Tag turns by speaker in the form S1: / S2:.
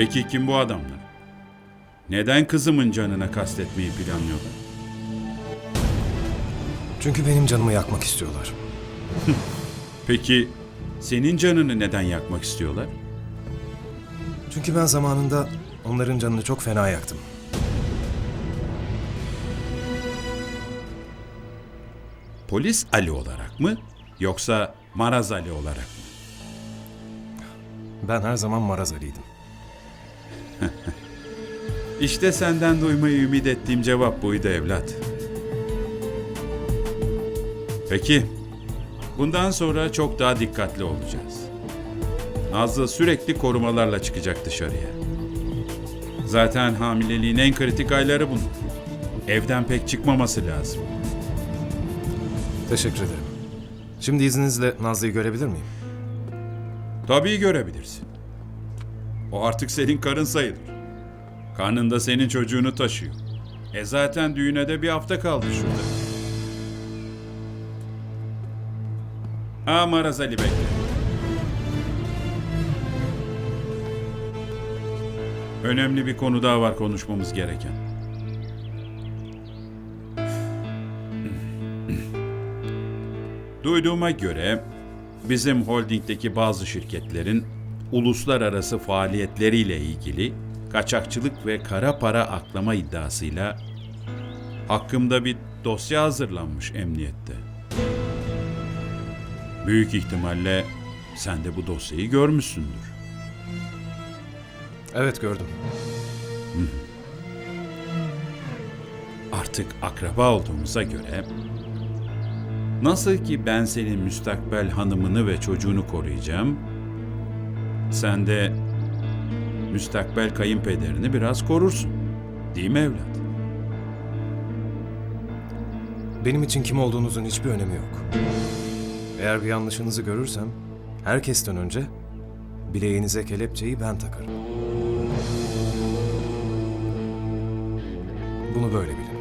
S1: Peki kim bu adamlar? Neden kızımın canına kastetmeyi planlıyorlar?
S2: Çünkü benim canımı yakmak istiyorlar.
S1: Peki senin canını neden yakmak istiyorlar?
S2: Çünkü ben zamanında onların canını çok fena yaktım.
S1: Polis Ali olarak mı yoksa Maraz Ali olarak mı?
S2: Ben her zaman Maraz Ali'ydim.
S1: İşte senden duymayı ümit ettiğim cevap buydu evlat. Peki, bundan sonra çok daha dikkatli olacağız. Nazlı sürekli korumalarla çıkacak dışarıya. Zaten hamileliğin en kritik ayları bunlar. Evden pek çıkmaması lazım.
S2: Teşekkür ederim. Şimdi izninizle Nazlı'yı görebilir miyim?
S1: Tabii görebilirsin. O artık senin karın sayılır. Karnında senin çocuğunu taşıyor. E zaten düğüne de bir hafta kaldı şurada. Ha Maraz Ali bekle. Önemli bir konu daha var konuşmamız gereken. Duyduğuma göre bizim holdingdeki bazı şirketlerin uluslararası faaliyetleriyle ilgili kaçakçılık ve kara para aklama iddiasıyla hakkımda bir dosya hazırlanmış emniyette. Büyük ihtimalle sen de bu dosyayı görmüşsündür.
S2: Evet gördüm.
S1: Artık akraba olduğumuza göre nasıl ki ben senin müstakbel hanımını ve çocuğunu koruyacağım, sen de müstakbel kayınpederini biraz korursun. Değil mi evlat?
S2: Benim için kim olduğunuzun hiçbir önemi yok. Eğer bir yanlışınızı görürsem, herkesten önce bileğinize kelepçeyi ben takarım. Bunu böyle bilin.